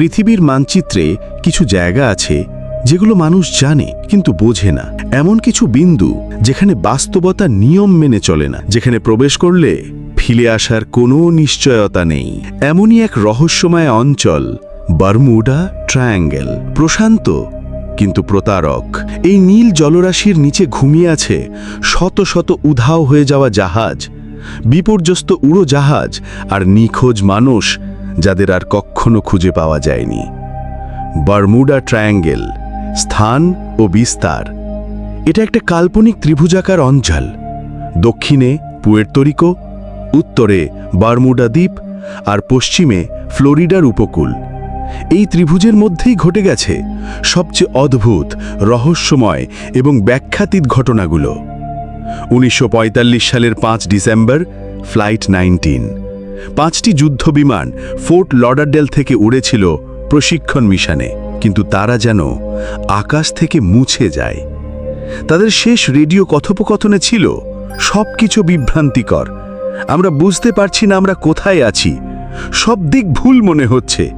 পৃথিবীর মানচিত্রে কিছু জায়গা আছে যেগুলো মানুষ জানে কিন্তু বোঝে না। এমন কিছু বিন্দু যেখানে বাস্তবতা নিয়ম মেনে চলে না, যেখানে প্রবেশ করলে ফিরে আসার কোনো নিশ্চয়তা নেই। এমনই এক রহস্যময় অঞ্চল, বারমুডা ট্রায়াঙ্গেল। প্রশান্ত কিন্তু প্রতারক। এই নীল জলরাশির নিচে ঘুমিয়ে আছে শত শত উধাও হয়ে যাওয়া জাহাজ, বিপর্যস্ত উড়োজাহাজ আর নিখোঁজ মানুষ যাদের আর কখনো খুঁজে পাওয়া যায়নি। বারমুডা ট্রায়াঙ্গেল, স্থান ও বিস্তার। এটা একটা কাল্পনিক ত্রিভুজাকার অঞ্চল। দক্ষিণে পুয়ের্তরিকো, উত্তরে বারমুডা দ্বীপ আর পশ্চিমে ফ্লোরিডার উপকূল। এই ত্রিভুজের মধ্যেই ঘটে গেছে সবচেয়ে অদ্ভুত, রহস্যময় এবং ব্যাখ্যাতীত ঘটনাগুলো। উনিশশো পঁয়তাল্লিশ সালের পাঁচ ডিসেম্বর, ফ্লাইট নাইনটিন। পাঁচটি যুদ্ধবিমান ফোর্ট লডারডেল থেকে উড়েছিল প্রশিক্ষণ মিশনে। কিন্তু তারা যেন আকাশ থেকে মুছে যায়। তাদের শেষ রেডিও কথোপকথনে ছিল সব কিছু বিভ্রান্তিকর। আমরা বুঝতে পারছি না আমরা কোথায় আছি। সব দিক ভুল মনে হচ্ছে।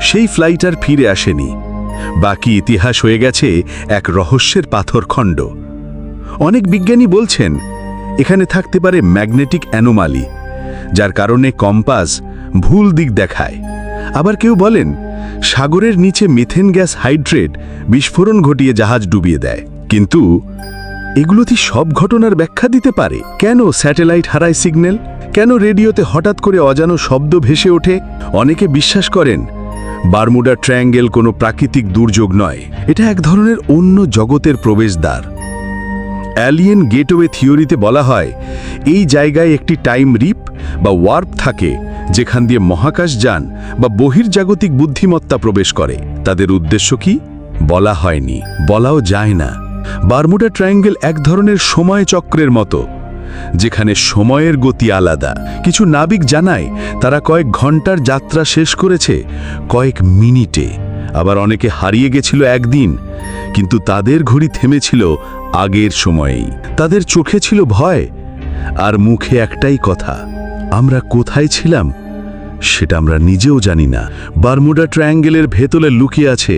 সেই ফ্লাইট আর ফিরে আসেনি। বাকি ইতিহাস হয়ে গেছে এক রহস্যের পাথরখণ্ড। অনেক বিজ্ঞানী বলছেন, এখানে থাকতে পারে ম্যাগনেটিক অ্যানোমালি। যার কারণে কম্পাস ভুল দিক দেখায়। আবার কেউ বলেন, সাগরের নিচে মিথেন গ্যাস হাইড্রেট বিস্ফোরণ ঘটিয়ে জাহাজ ডুবিয়ে দেয়। কিন্তু এগুলো কি সব ঘটনার ব্যাখ্যা দিতে পারে? কেন স্যাটেলাইট হারায় সিগন্যাল? কেন রেডিওতে হঠাৎ করে অজানো শব্দ ভেসে ওঠে? অনেকে বিশ্বাস করেন, বারমুডা ট্রায়াঙ্গেল কোনো প্রাকৃতিক দুর্যোগ নয়। এটা এক ধরনের অন্য জগতের প্রবেশদ্বার। অ্যালিয়েন গেটওয়ে থিওরিতে বলা হয়, এই জায়গায় একটি টাইম রিপ বা ওয়ার্প থাকে, যেখান দিয়ে মহাকাশ যান বা বহির্জাগতিক বুদ্ধিমত্তা প্রবেশ করে। তাদের উদ্দেশ্য কি? বলা হয়নি, বলাও যায় না। বারমুডা ট্রায়াঙ্গেল এক ধরনের সময় চক্রের মতো, যেখানে সময়ের গতি আলাদা। কিছু নাবিক জানায়, তারা কয়েক ঘণ্টার যাত্রা শেষ করেছে, কয়েক মিনিটে। আবার অনেকে হারিয়ে গেছিল একদিন কিন্তু তাদের ঘড়ি থেমেছিল আগের সময়েই। তাদের চোখে ছিল ভয়, আর মুখে একটাই কথা, আমরা কোথায় ছিলাম সেটা আমরা নিজেও জানি না। বারমুডা ট্রায়াঙ্গেলের ভেতলে লুকিয়ে আছে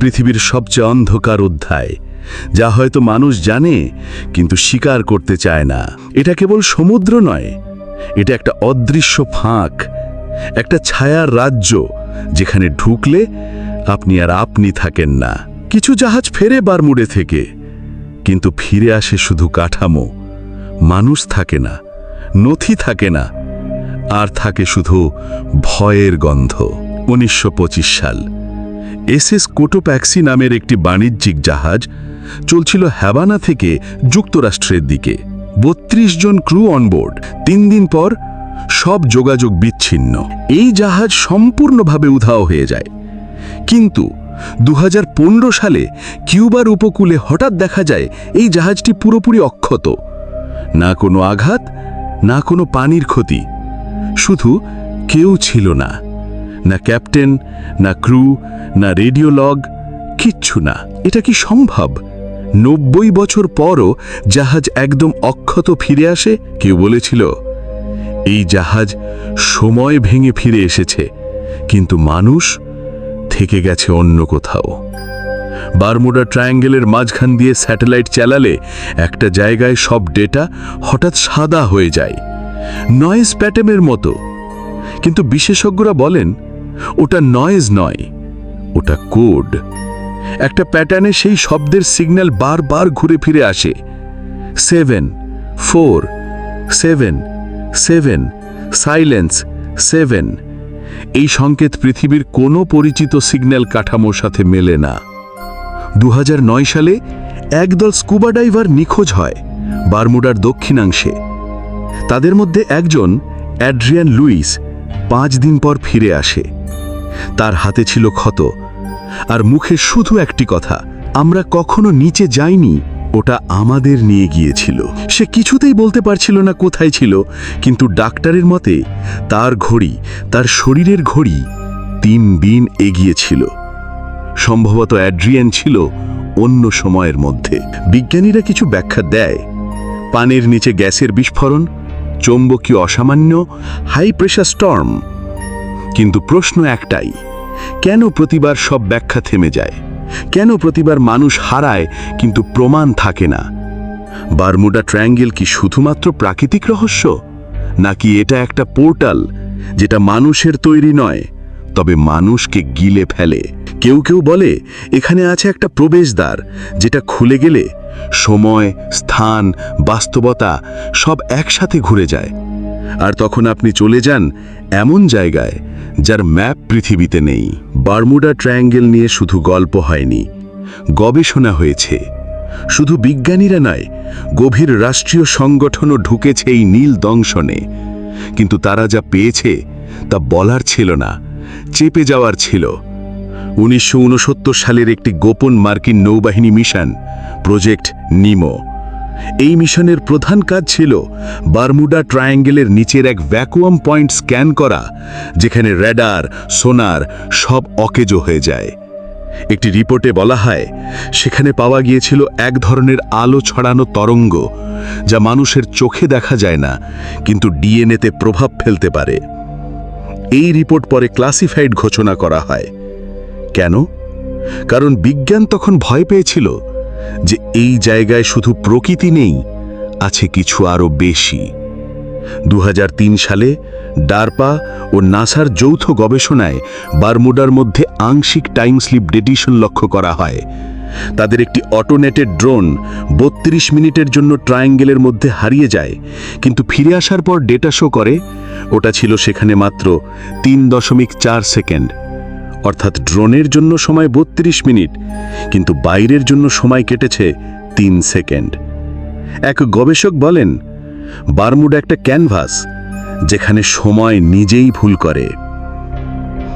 পৃথিবীর সবচেয়ে অন্ধকার অধ্যায়, যা হয়তো মানুষ জানে, কিন্তু স্বীকার করতে চায় না। এটা কেবল সমুদ্র নয়, এটা একটা অদৃশ্য ফাঁক, একটা ছায়ার রাজ্য, যেখানে ঢুকলে আপনি আর আপনি থাকেন না। কিছু জাহাজ ফেরে বারমুডে থেকে, কিন্তু ফিরে আসে শুধু কাঠামো। মানুষ থাকে না, নথি থাকে না, আর থাকে শুধু ভয়ের গন্ধ। উনিশশো পঁচিশ সাল এস এস কোটোপ্যাক্সি নামের একটি বাণিজ্যিক জাহাজ চলছিল হ্যাবানা থেকে যুক্তরাষ্ট্রের দিকে। বত্রিশ জন ক্রু অনবোর্ড, তিন দিন পর সব যোগাযোগ বিচ্ছিন্ন। এই জাহাজ সম্পূর্ণভাবে উধাও হয়ে যায়। কিন্তু দু হাজার পনেরো সালে কিউবার উপকূলে হঠাৎ দেখা যায় এই জাহাজটি পুরোপুরি অক্ষত। না কোনো আঘাত, না কোনো পানির ক্ষতি। শুধু কেউ ছিল না। না ক্যাপ্টেন, না ক্রু, না রেডিও লগ, কিচ্ছু না। এটা কি সম্ভব? নব্বই বছর পরও জাহাজ একদম অক্ষত ফিরে আসে? কেউ বলেছিল, এই জাহাজ সময় ভেঙে ফিরে এসেছে। কিন্তু মানুষ থেকে গেছে অন্য কোথাও। বারমুডা ট্রায়াঙ্গেলের মাঝখান দিয়ে স্যাটেলাইট চালালে একটা জায়গায় সব ডেটা হঠাৎ সাদা হয়ে যায়। নয়েজ প্যাটেমের মতো। কিন্তু বিশেষজ্ঞরা বলেন, ওটা নয়েজ নয়, ওটা কোড। একটা প্যাটার্নে সেই শব্দের সিগন্যাল বারবার ঘুরে ফিরে আসে। Seven, four, seven seven, silence, seven. এই সংকেত পৃথিবীর কোনো পরিচিত সিগন্যাল কাঠামোর সাথে মেলে না। দু হাজার নয় সালে একদল স্কুবা ডাইভার নিখোঁজ হয় বারমুডার দক্ষিণাংশে। তাদের মধ্যে একজন, অ্যাড্রিয়ান লুইস, পাঁচ দিন পর ফিরে আসে। তার হাতে ছিল ক্ষত। আর মুখে শুধু একটি কথা, আমরা কখনো নিচে যাইনি ওটা আমাদের নিয়ে গিয়েছিল। সে কিছুতেই বলতে পারছিল না কোথায় ছিল, কিন্তু ডাক্তারের মতে তার ঘড়ি, তার শরীরের ঘড়ি তিন দিন এগিয়েছিল। সম্ভবত অ্যাড্রিয়ান ছিল অন্য সময়ের মধ্যে। বিজ্ঞানীরা কিছু ব্যাখ্যা দেয়। পানির নিচে গ্যাসের বিস্ফোরণ, চৌম্বকীয় অসামান্য হাই প্রেশার স্টর্ম কিন্তু প্রশ্ন একটাই, কেন প্রতিবার সব ব্যাখ্যা থেমে যায়? কেন প্রতিবার মানুষ হারায় কিন্তু প্রমাণ থাকে না? বারমুডা ট্রায়াঙ্গেল কি শুধুমাত্র প্রাকৃতিক রহস্য? নাকি এটা একটা পোর্টাল যেটা মানুষের তৈরি নয়, তবে মানুষকে গিলে ফেলে? কেউ কেউ বলে, এখানে আছে একটা প্রবেশদ্বার যেটা খুলে গেলে সময়, স্থান, বাস্তবতা সব একসাথে ঘুরে যায়। আর তখন আপনি চলে যান এমন জায়গায় যার ম্যাপ পৃথিবীতে নেই। বারমুডা ট্রায়াঙ্গেল নিয়ে শুধু গল্প হয়নি, গবেষণা হয়েছে। শুধু বিজ্ঞানীরা নয়, গভীর রাষ্ট্রীয় সংগঠনও ঢুকেছে এই নীল দংশনে। কিন্তু তারা যা পেয়েছে, তা বলার ছিল না, চেপে যাওয়ার ছিল। উনিশশো উনসত্তর সালের একটি গোপন মার্কিন নৌবাহিনী মিশন, প্রজেক্ট নিমো এই মিশনের প্রধান কাজ ছিল বারমুডা ট্রায়াঙ্গেলের নিচের এক ভ্যাকুয়াম পয়েন্ট স্ক্যান করা, যেখানে র্যাডার, সোনার সব অকেজো হয়ে যায়। একটি রিপোর্টে বলা হয়, সেখানে পাওয়া গিয়েছিল এক ধরনের আলো ছড়ানো তরঙ্গ, যা মানুষের চোখে দেখা যায় না, কিন্তু ডিএনএতে প্রভাব ফেলতে পারে। এই রিপোর্ট পরে ক্লাসিফাইড ঘোষণা করা হয়। কেন? কারণ বিজ্ঞান তখন ভয় পেয়েছিল। যে এই জায়গায় শুধু প্রকৃতি নেই, আছে কিছু আরও বেশি। দু হাজার তিন সালে ডারপা ও নাসার যৌথ গবেষণায় বারমুডার মধ্যে আংশিক টাইম স্লিপ ডেডিশন লক্ষ্য করা হয়। তাদের একটি অটোনেটেড ড্রোন বত্রিশ মিনিটের জন্য ট্রায়াঙ্গেলের মধ্যে হারিয়ে যায়, কিন্তু ফিরে আসার পর ডেটা শো করে, ওটা ছিল সেখানে মাত্র তিন দশমিক চার সেকেন্ড। অর্থাৎ ড্রোনের জন্য সময় বত্রিশ মিনিট, কিন্তু বাইরের জন্য সময় কেটেছে তিন সেকেন্ড। এক গবেষক বলেন, বারমুডা একটা ক্যানভাস, যেখানে সময় নিজেই ভুল করে।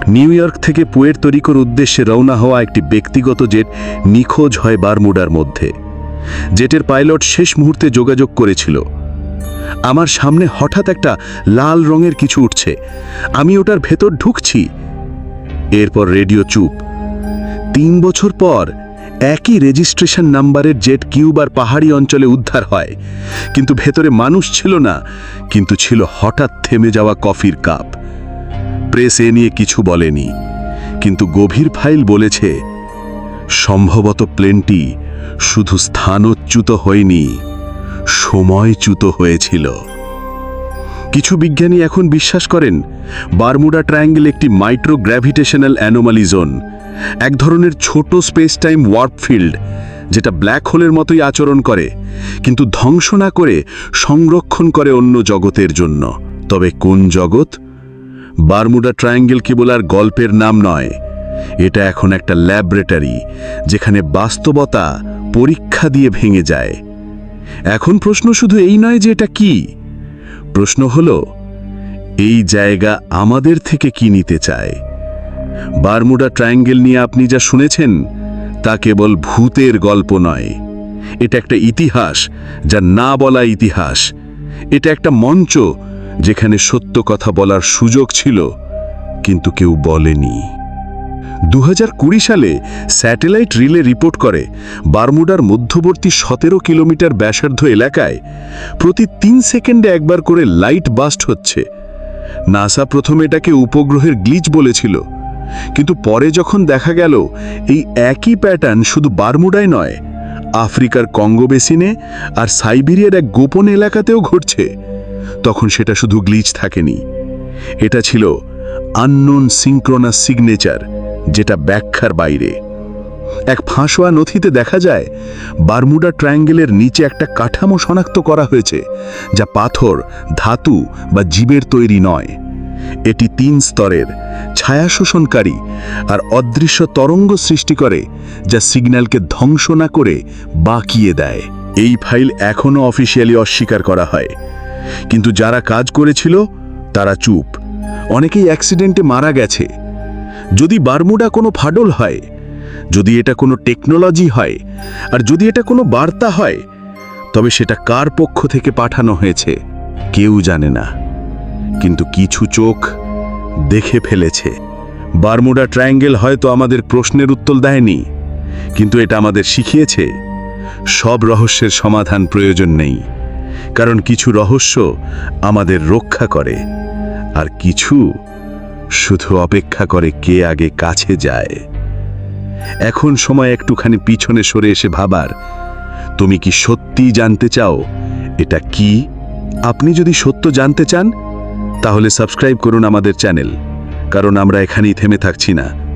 নিউ ইয়র্ক থেকে পুয়ের তরিকর উদ্দেশ্যে রওনা হওয়া একটি ব্যক্তিগত জেট নিখোঁজ হয় বারমুডার মধ্যে। জেটের পাইলট শেষ মুহূর্তে যোগাযোগ করেছিল। আমার সামনে হঠাৎ একটা লাল রঙের কিছু উঠছে। আমি ওটার ভেতর ঢুকছি। এরপর রেডিও চুপ। তিন বছর পর একই রেজিস্ট্রেশন নাম্বারের জেট কিউবার পাহাড়ি অঞ্চলে উদ্ধার হয়। কিন্তু ভেতরে মানুষ ছিল না, কিন্তু ছিল হঠাৎ থেমে যাওয়া কফির কাপ। প্রেস এ নিয়ে কিছু বলেনি, কিন্তু গভীর ফাইল বলেছে, সম্ভবত প্লেনটি শুধু স্থানচ্যুত হয়নি, সময়চ্যুত হয়েছিল। কিছু বিজ্ঞানী এখন বিশ্বাস করেন বারমুডা ট্রায়াঙ্গেল একটি মাইক্রো গ্র্যাভিটেশনাল অ্যানোমালি জোন। এক ধরনের ছোট স্পেস টাইম ওয়ার্প ফিল্ড, যেটা ব্ল্যাক হোলের মতোই আচরণ করে, কিন্তু ধ্বংস না করে সংরক্ষণ করে অন্য জগতের জন্য। তবে কোন জগৎ? বারমুডা ট্রায়াঙ্গেল কেবল আর গল্পের নাম নয়। এটা এখন একটা ল্যাবরেটরি, যেখানে বাস্তবতা পরীক্ষা দিয়ে ভেঙে যায়। এখন প্রশ্ন শুধু এই নয় যে এটা কি? প্রশ্ন হল এই জায়গা আমাদের থেকে কি নিতে চায়? বারমুডা ট্রায়াঙ্গেল নিয়ে আপনি যা শুনেছেন, তা কেবল ভূতের গল্প নয়। এটা একটা ইতিহাস, যা না বলা ইতিহাস। এটা একটা মঞ্চ, যেখানে সত্য কথা বলার সুযোগ ছিল, কিন্তু কেউ বলেনি। দু হাজার কুড়ি সালে স্যাটেলাইট রিলে রিপোর্ট করে, বারমুডার মধ্যবর্তী সতেরো কিলোমিটার ব্যাসার্ধ এলাকায় প্রতি তিন সেকেন্ডে একবার করে লাইট বাস্ট হচ্ছে। নাসা প্রথমে এটাকে উপগ্রহের গ্লিচ বলেছিল। কিন্তু পরে যখন দেখা গেল, এই একই প্যাটার্ন শুধু বারমুডায় নয়, আফ্রিকার কঙ্গো বেসিনে আর সাইবেরিয়ার এক গোপন এলাকাতেও ঘটছে। তখন সেটা শুধু গ্লিচ থাকেনি। এটা ছিল আননোন সিঙ্ক্রোনাস সিগনেচার, যেটা ব্যাখ্যার বাইরে। এক ফাঁসোয়া নথিতে দেখা যায়, বারমুডা ট্রায়াঙ্গেলের নিচে একটা কাঠামো শনাক্ত করা হয়েছে, যা পাথর, ধাতু বা জীবের তৈরি নয়। এটি তিন স্তরের ছায়া শোষণকারী আর অদৃশ্য তরঙ্গ সৃষ্টি করে, যা সিগন্যালকে ধ্বংস না করে বাঁকিয়ে দেয়। এই ফাইল এখনও অফিসিয়ালি অস্বীকার করা হয়। কিন্তু যারা কাজ করেছিল, তারা চুপ। অনেকেই অ্যাক্সিডেন্টে মারা গেছে। যদি বারমুডা কোনো ফাডল হয় যদি এটা কোনো টেকনোলজি হয় আর যদি এটা কোনো বার্তা হয়, তবে সেটা কার পক্ষ থেকে পাঠানো হয়েছে, কেউ জানে না। কিন্তু কিছু চোখ দেখে ফেলেছে। বারমুডা ট্রায়াঙ্গেল হয়তো আমাদের প্রশ্নের উত্তর দেয়নি, কিন্তু এটা আমাদের শিখিয়েছে। সব রহস্যের সমাধান প্রয়োজন নেই, কারণ কিছু রহস্য আমাদের রক্ষা করে, আর কিছু শুধু অপেক্ষা করে কে আগে কাছে যায়। এখন সময় একটুখানি পিছনে সরে এসে ভাবার। তুমি কি সত্যি জানতে চাও? এটা কি? আপনি যদি সত্য জানতে চান, তাহলে সাবস্ক্রাইব করুন আমাদের চ্যানেল, কারণ আমরা এখানেই থেমে থাকছি না।